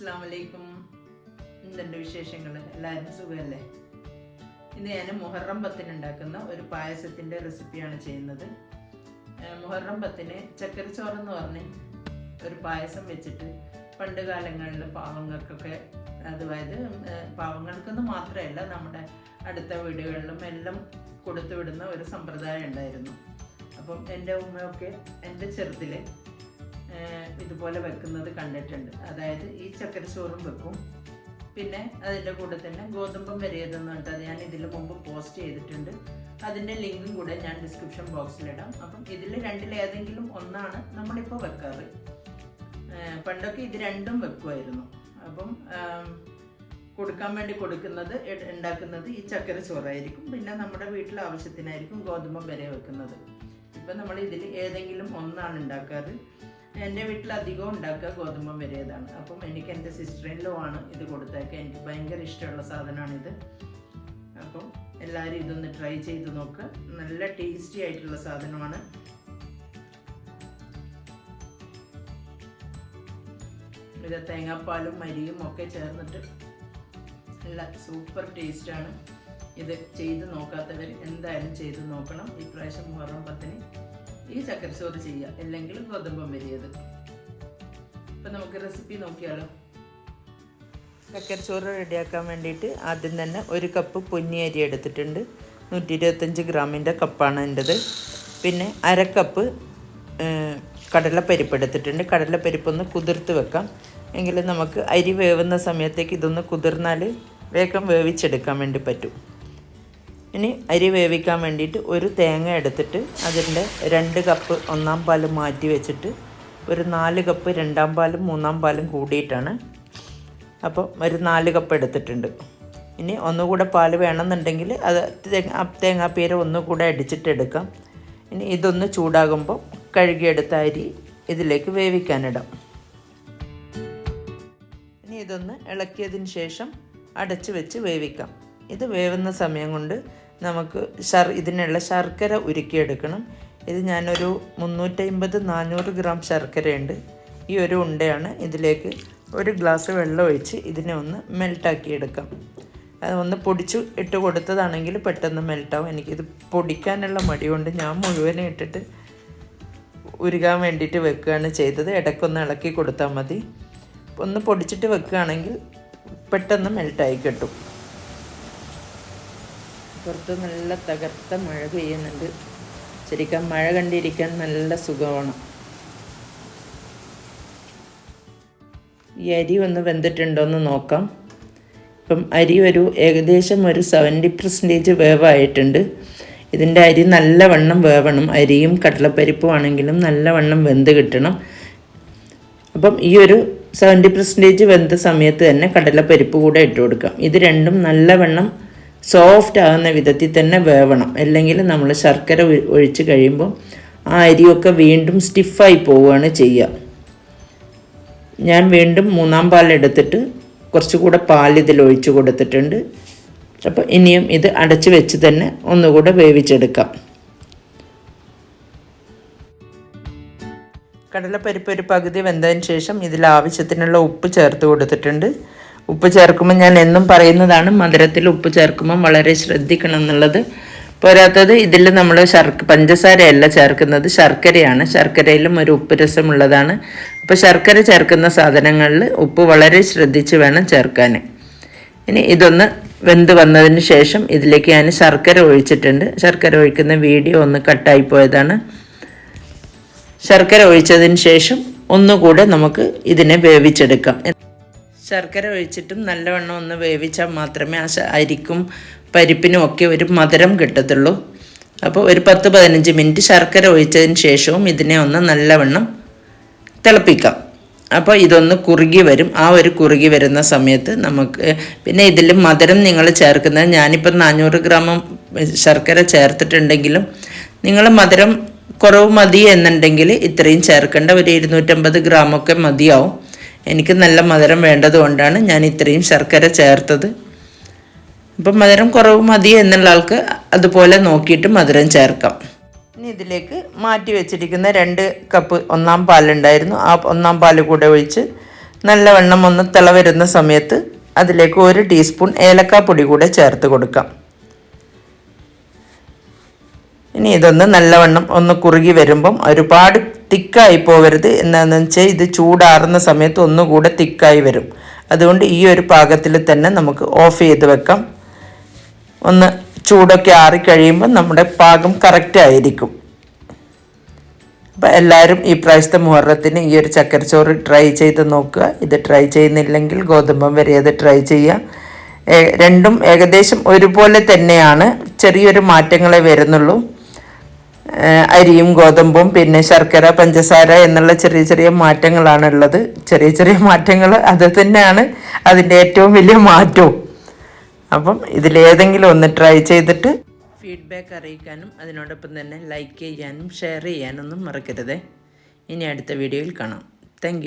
അസ്സാം വലൈക്കും എന്തുണ്ട് വിശേഷങ്ങൾ എല്ലാവരും സുഖമല്ലേ ഇന്ന് ഞാൻ മുഹറം പത്തിന് ഉണ്ടാക്കുന്ന ഒരു പായസത്തിന്റെ റെസിപ്പിയാണ് ചെയ്യുന്നത്. മുഹറം പത്തിന് ചക്കരച്ചോറെന്ന് പറഞ്ഞ് ഒരു പായസം വെച്ചിട്ട് പണ്ട് കാലങ്ങളിൽ പാവങ്ങൾക്കൊക്കെ അതായത് പാവങ്ങൾക്കെന്ന് മാത്രമല്ല നമ്മുടെ അടുത്ത വീടുകളിലും എല്ലാം കൊടുത്തു വിടുന്ന ഒരു സമ്പ്രദായം ഉണ്ടായിരുന്നു. അപ്പം എന്റെ ഉമ്മയൊക്കെ എന്റെ ചെറുതിൽ ഇതുപോലെ വെക്കുന്നത് കണ്ടിട്ടുണ്ട്. അതായത് ഈ ചക്കരച്ചോറും വെക്കും. പിന്നെ അതിന്റെ കൂടെ തന്നെ ഗോതമ്പം വരെയതെന്ന് പറഞ്ഞിട്ട് ഞാൻ ഇതിൽ മുമ്പ് പോസ്റ്റ് ചെയ്തിട്ടുണ്ട്. അതിന്റെ ലിങ്കും കൂടെ ഞാൻ ഡിസ്ക്രിപ്ഷൻ ബോക്സിലിടാം അപ്പം ഇതിൽ രണ്ടിലേതെങ്കിലും ഒന്നാണ് നമ്മളിപ്പോൾ വെക്കാറ്. പണ്ടൊക്കെ ഇത് രണ്ടും വെക്കുമായിരുന്നു. അപ്പം കൊടുക്കാൻ വേണ്ടി കൊടുക്കുന്നത് ഉണ്ടാക്കുന്നത് ഈ ചക്കര ചോറായിരിക്കും പിന്നെ നമ്മുടെ വീട്ടിലെ ആവശ്യത്തിനായിരിക്കും ഗോതമ്പം വരെ വെക്കുന്നത്. ഇപ്പം നമ്മൾ ഇതിൽ ഏതെങ്കിലും ഒന്നാണ് ഉണ്ടാക്കാറ്. എന്റെ വീട്ടിൽ അധികം ഉണ്ടാക്കുക ഗോതമ്പ് വരേതാണ് അപ്പം എനിക്ക് എന്റെ സിസ്റ്ററിലോ ആണ് ഇത് കൊടുത്തേക്കുക എനിക്ക് ഭയങ്കര ഇഷ്ടമുള്ള സാധനമാണിത്. അപ്പം എല്ലാവരും ഇതൊന്ന് ട്രൈ ചെയ്ത് നോക്കുക നല്ല ടേസ്റ്റി ആയിട്ടുള്ള സാധനമാണ്. ഇത് തേങ്ങാപ്പാലും മരിയും ഒക്കെ ചേർന്നിട്ട് നല്ല സൂപ്പർ ടേസ്റ്റാണ് ഇത് ചെയ്ത് നോക്കാത്തവർ എന്തായാലും ചെയ്ത് നോക്കണം. ഈ പ്രാവശ്യം മുഹറം പത്തിന് ഈ ചക്കരച്ചോറ് ചെയ്യുക അല്ലെങ്കിൽ ഗോതമ്പം വലിയത് ഇപ്പം നമുക്ക് റെസിപ്പി നോക്കിയാലോ? ചക്കരച്ചോറ് റെഡിയാക്കാൻ വേണ്ടിയിട്ട് ആദ്യം തന്നെ ഒരു കപ്പ് പൊന്നി അരി എടുത്തിട്ടുണ്ട്. നൂറ്റി ഇരുപത്തഞ്ച് ഗ്രാമിന്റെ കപ്പാണ് എന്റെത് പിന്നെ അര കപ്പ് കടലപ്പരിപ്പ് എടുത്തിട്ടുണ്ട്. കടലപ്പരിപ്പ് ഒന്ന് കുതിർത്ത് വെക്കാം. എങ്കിൽ നമുക്ക് അരി വേവുന്ന സമയത്തേക്ക് ഇതൊന്ന് കുതിർന്നാൽ വേഗം വേവിച്ചെടുക്കാൻ വേണ്ടി പറ്റും. ഇനി അരി വേവിക്കാൻ വേണ്ടിയിട്ട് ഒരു തേങ്ങ എടുത്തിട്ട് അതിന്റെ രണ്ട് കപ്പ് ഒന്നാം പാൽ മാറ്റി വെച്ചിട്ട് ഒരു നാല് കപ്പ് രണ്ടാം പാലും മൂന്നാം പാലും കൂടിയിട്ടാണ്. അപ്പോൾ ഒരു നാല് കപ്പ് എടുത്തിട്ടുണ്ട്. ഇനി ഒന്നുകൂടെ പാൽ വേണമെന്നുണ്ടെങ്കിൽ അത് തേങ്ങ തേങ്ങാപ്പീര ഒന്നുകൂടെ അടിച്ചിട്ട് എടുക്കാം. ഇനി ഇതൊന്ന് ചൂടാകുമ്പോൾ കഴുകിയെടുത്ത അരി ഇതിലേക്ക് വേവിക്കാനിടാം. ഇനി ഇതൊന്ന് ഇളക്കിയതിന് ശേഷം അടച്ച് വെച്ച് വേവിക്കാം. ഇത് വേവുന്ന സമയം കൊണ്ട് നമുക്ക് ശർ ഇതിനുള്ള ശർക്കര ഉരുക്കിയെടുക്കണം. ഇത് ഞാനൊരു മുന്നൂറ്റമ്പത് നാനൂറ് ഗ്രാം ശർക്കരയുണ്ട്. ഈ ഒരു ഉണ്ടയാണ്. ഇതിലേക്ക് ഒരു ഗ്ലാസ് വെള്ളം ഒഴിച്ച് ഇതിനെ ഒന്ന് മെൽട്ടാക്കിയെടുക്കാം അത് ഒന്ന് പൊടിച്ചു ഇട്ട് കൊടുത്തതാണെങ്കിൽ പെട്ടെന്ന് മെൽട്ടാവും. എനിക്കിത് പൊടിക്കാനുള്ള മടി കൊണ്ട് ഞാൻ മുഴുവനും ഇട്ടിട്ട് ഉരുകാൻ വേണ്ടിയിട്ട് വെക്കുകയാണ് ചെയ്തത്. ഇടയ്ക്കൊന്ന് ഇളക്കി കൊടുത്താൽ മതി. ഒന്ന് പൊടിച്ചിട്ട് വെക്കുകയാണെങ്കിൽ പെട്ടെന്ന് മെൽട്ടായി കിട്ടും. പുറത്ത് നല്ല തകർത്ത മഴ പെയ്യുന്നുണ്ട്. ശരിക്കും മഴ കണ്ടിരിക്കാൻ നല്ല സുഖമാണ്. ഈ അരി ഒന്ന് വെന്തിട്ടുണ്ടോ എന്ന് നോക്കാം. ഇപ്പം അരി ഒരു ഏകദേശം ഒരു സെവന്റി പെർസെന്റേജ് വേവായിട്ടുണ്ട്. ഇതിന്റെ അരി നല്ലവണ്ണം വേവണം. അരിയും കടലപ്പരിപ്പും ആണെങ്കിലും നല്ലവണ്ണം വെന്ത് കിട്ടണം. അപ്പം ഈ ഒരു സെവന്റി പെർസെന്റേജ് വെന്ത സമയത്ത് തന്നെ കടലപ്പരിപ്പ് കൂടെ ഇട്ട് കൊടുക്കാം. ഇത് രണ്ടും നല്ലവണ്ണം സോഫ്റ്റ് ആകുന്ന വിധത്തിൽ തന്നെ വേവണം. അല്ലെങ്കിൽ നമ്മൾ ശർക്കര ഒഴിച്ച് കഴിയുമ്പോൾ ആ അരിയൊക്കെ വീണ്ടും സ്റ്റിഫായി പോവുകയാണ് ചെയ്യുക. ഞാൻ വീണ്ടും മൂന്നാം പാലെടുത്തിട്ട് കുറച്ചുകൂടെ പാൽ ഇതിൽ ഒഴിച്ച് കൊടുത്തിട്ടുണ്ട്. അപ്പോൾ ഇനിയും ഇത് അടച്ച് വെച്ച് തന്നെ ഒന്നുകൂടെ വേവിച്ചെടുക്കാം. കടലപ്പരിപ്പ് ഒരു പകുതി വെന്തതിന് ശേഷം ഇതിൽ ആവശ്യത്തിനുള്ള ഉപ്പ് ചേർത്ത് കൊടുത്തിട്ടുണ്ട്. ഉപ്പ് ചേർക്കുമ്പോൾ ഞാൻ എന്നും പറയുന്നതാണ് മധുരത്തിൽ ഉപ്പ് ചേർക്കുമ്പോൾ വളരെ ശ്രദ്ധിക്കണം എന്നുള്ളത്. പോരാത്തത് ഇതിൽ നമ്മൾ ശർക്ക പഞ്ചസാരയല്ല ചേർക്കുന്നത് ശർക്കരയാണ്. ശർക്കരയിലും ഒരു ഉപ്പ് രസമുള്ളതാണ്. അപ്പോൾ ശർക്കര ചേർക്കുന്ന സാധനങ്ങളിൽ ഉപ്പ് വളരെ ശ്രദ്ധിച്ച് വേണം ചേർക്കാൻ. ഇനി ഇതൊന്ന് വെന്ത് വന്നതിന് ശേഷം ഇതിലേക്ക് ഞാൻ ശർക്കര ഒഴിച്ചിട്ടുണ്ട്. ശർക്കര ഒഴിക്കുന്ന വീഡിയോ ഒന്ന് കട്ടായി പോയതാണ്. ശർക്കര ഒഴിച്ചതിന് ശേഷം ഒന്നുകൂടെ നമുക്ക് ഇതിനെ വേവിച്ചെടുക്കാം. ശർക്കര ഒഴിച്ചിട്ടും നല്ലവണ്ണം ഒന്ന് വേവിച്ചാൽ മാത്രമേ ആ അരിക്കും പരിപ്പിനും ഒക്കെ ഒരു മധുരം കിട്ടത്തുള്ളൂ. അപ്പോൾ ഒരു പത്ത് പതിനഞ്ച് മിനിറ്റ് ശർക്കര ഒഴിച്ചതിന് ശേഷവും ഇതിനെ ഒന്ന് നല്ലവണ്ണം തിളപ്പിക്കാം. അപ്പോൾ ഇതൊന്ന് കുറുകി വരും. ആ ഒരു കുറുകി വരുന്ന സമയത്ത് നമുക്ക് പിന്നെ ഇതിൽ മധുരം നിങ്ങൾ ചേർക്കുന്നത് ഞാനിപ്പോൾ നാനൂറ് ഗ്രാം ശർക്കര ചേർത്തിട്ടുണ്ടെങ്കിലും നിങ്ങൾ മധുരം കുറവ് മതി എന്നുണ്ടെങ്കിൽ ഇത്രയും ചേർക്കേണ്ട ഒരു ഇരുന്നൂറ്റമ്പത് ഗ്രാമൊക്കെ മതിയാവും. എനിക്ക് നല്ല മധുരം വേണ്ടതുകൊണ്ടാണ് ഞാൻ ഇത്രയും ശർക്കര ചേർത്തത്. അപ്പം മധുരം കുറവ് മതി എന്നുള്ള ആൾക്ക് അതുപോലെ നോക്കിയിട്ട് മധുരം ചേർക്കാം. ഇനി ഇതിലേക്ക് മാറ്റി വെച്ചിരിക്കുന്ന രണ്ട് കപ്പ് ഒന്നാം പാലുണ്ടായിരുന്നു. ആ ഒന്നാം പാൽ കൂടെ ഒഴിച്ച് നല്ലവണ്ണം ഒന്ന് തിള വരുന്ന സമയത്ത് അതിലേക്ക് ഒരു ടീസ്പൂൺ ഏലക്കാപ്പൊടി കൂടെ ചേർത്ത് കൊടുക്കാം. ഇനി ഇതൊന്ന് നല്ലവണ്ണം ഒന്ന് കുറുകി വരുമ്പം ഒരുപാട് തിക്കായി പോകരുത്. എന്താണെന്ന് വെച്ചാൽ ഇത് ചൂടാറുന്ന സമയത്ത് ഒന്നുകൂടെ തിക്കായി വരും. അതുകൊണ്ട് ഈ ഒരു പാകത്തിൽ തന്നെ നമുക്ക് ഓഫ് ചെയ്ത് വെക്കാം. ഒന്ന് ചൂടൊക്കെ ആറിക്കഴിയുമ്പോൾ നമ്മുടെ പാകം കറക്റ്റ് ആയിരിക്കും. അപ്പോൾ എല്ലാവരും ഈ പ്രാവശ്യത്തെ മുഹറത്തിന് ഈ ഒരു ചക്കരച്ചോറ് ട്രൈ ചെയ്ത് നോക്കുക. ഇത് ട്രൈ ചെയ്യുന്നില്ലെങ്കിൽ ഗോതമ്പം വരെ അത് ട്രൈ ചെയ്യുക രണ്ടും ഏകദേശം ഒരുപോലെ തന്നെയാണ്. ചെറിയൊരു മാറ്റങ്ങളെ വരുന്നുള്ളൂ. അരിയും ഗോതമ്പും പിന്നെ ശർക്കര പഞ്ചസാര എന്നുള്ള ചെറിയ ചെറിയ മാറ്റങ്ങളാണ് ഉള്ളത് ചെറിയ ചെറിയ മാറ്റങ്ങൾ അത് തന്നെയാണ് അതിന്റെ ഏറ്റവും വലിയ മാറ്റവും. അപ്പം ഇതിലേതെങ്കിലും ഒന്ന് ട്രൈ ചെയ്തിട്ട് ഫീഡ്ബാക്ക് അറിയിക്കാനും അതിനോടൊപ്പം തന്നെ ലൈക്ക് ചെയ്യാനും ഷെയർ ചെയ്യാനൊന്നും മറക്കരുത്. ഇനി അടുത്ത വീഡിയോയിൽ കാണാം. താങ്ക്